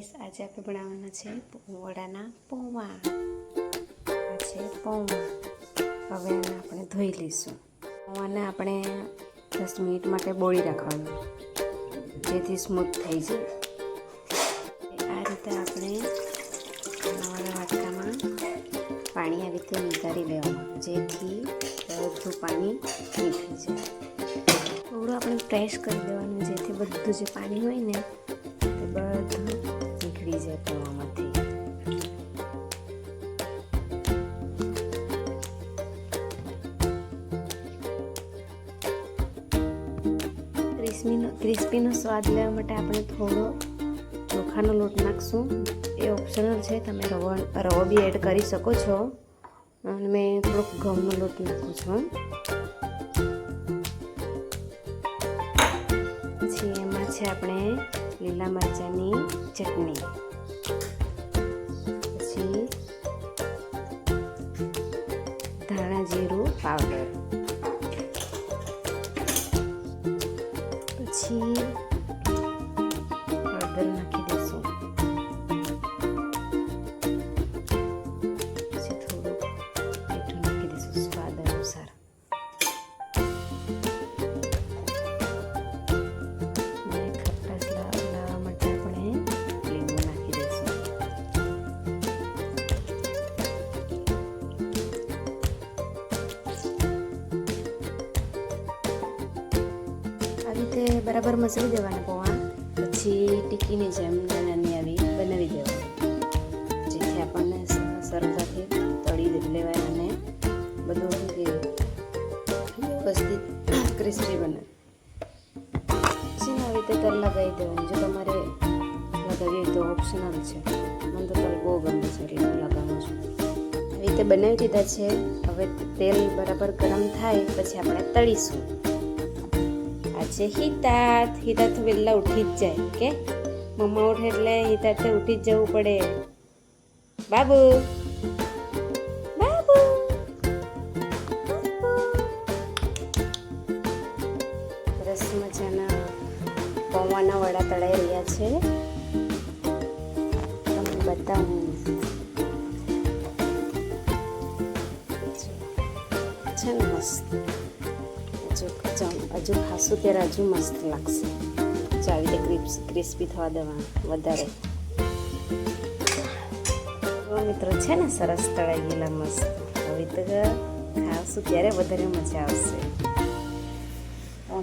Guys, આજે આપણે બનાવવાના છે વડાના પૌવા. આ છે પૌવા. હવે એને આપણે ધોઈ લઈશું. પૌવાને આપણે દસ મિનિટ માટે બોળી રાખવાનું, જેથી સ્મૂથ થઈ જાય. આ રીતે આપણે નવાના વાટકામાં પાણી આવી રીતે નિતારી લેવાનું, જેથી બધું પાણી નીકળી જાય. થોડું આપણે પ્રેસ કરી દેવાનું, જેથી બધું જે પાણી હોય ને બધું નીકળી જાય પૌવામાંથી ક્રિસ્પીનો ક્રિસ્પીનો સ્વાદ લેવા માટે આપણે થોડો ચોખાનો લોટ નાખશું. એ ઓપ્શનલ છે, તમે રવો રવો બી એડ કરી શકો છો. અને મેં થોડોક ઘઉંનો લોટ નાખું છું. પછી એમાં છે આપણે લીલા મરચાંની ચટણી. પછી રીતે બરાબર મસળી દેવાના પૌવા. પછી ટીકીની જેમ નાની આવી બનાવી દેવાની. જેથી આપણને સરળતાથી તળી લેવાય અને બધું વ્યવસ્થિત ક્રિસ્પી બને. પછી આવી રીતે તલ લગાવી દેવાનું. જો તમારે લગાવી તો ઓપ્શનલ છે. મને તો તલ બહુ ગમે છે, એટલે હું લગાવું છું. આવી રીતે બનાવી દીધા છે. હવે તેલ બરાબર ગરમ થાય, પછી આપણે તળીશું. આજે હિતાર્થ હિતાર્થ વહેલા ઉઠી જ જાય, કે? મમ્મા ઉઠે એટલે હિતાર્થે ઉઠી જ જવું પડે. બાબુ બાબુ સરસ મજાના પૌવાના વડા તળાઈ રહ્યા છે. તમને બતાવું. છે મસ્ત. હજુ હજુ ખાસું ત્યારે હજુ મસ્ત લાગશે. જો આવી ક્રિપ્સ, ક્રિસ્પી થવા દેવા વધારે. મિત્રો છે ને, સરસ તળાઈ ગયેલા મસ્ત. હવે તો ખાવશું ત્યારે વધારે મજા આવશે.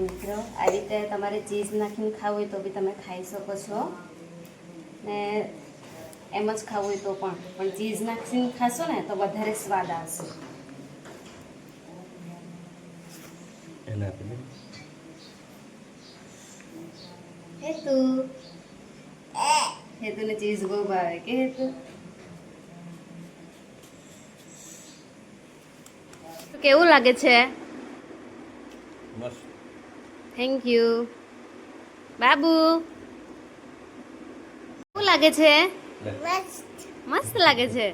મિત્રો, આ રીતે તમારે ચીઝ નાખીને ખાવું હોય તો બી તમે ખાઈ શકો છો. ને એમ જ ખાવું હોય તો પણ. પણ ચીઝ નાખીને ખાશો ને, તો વધારે સ્વાદ આવશે. એના આપી. હેતુ હેતુને ચીઝ બહુ ભાવે. કે હેતુ? કેવું લાગે છે? Thank you Babu. કેવું લાગે છે? મસ્ત લાગે છે.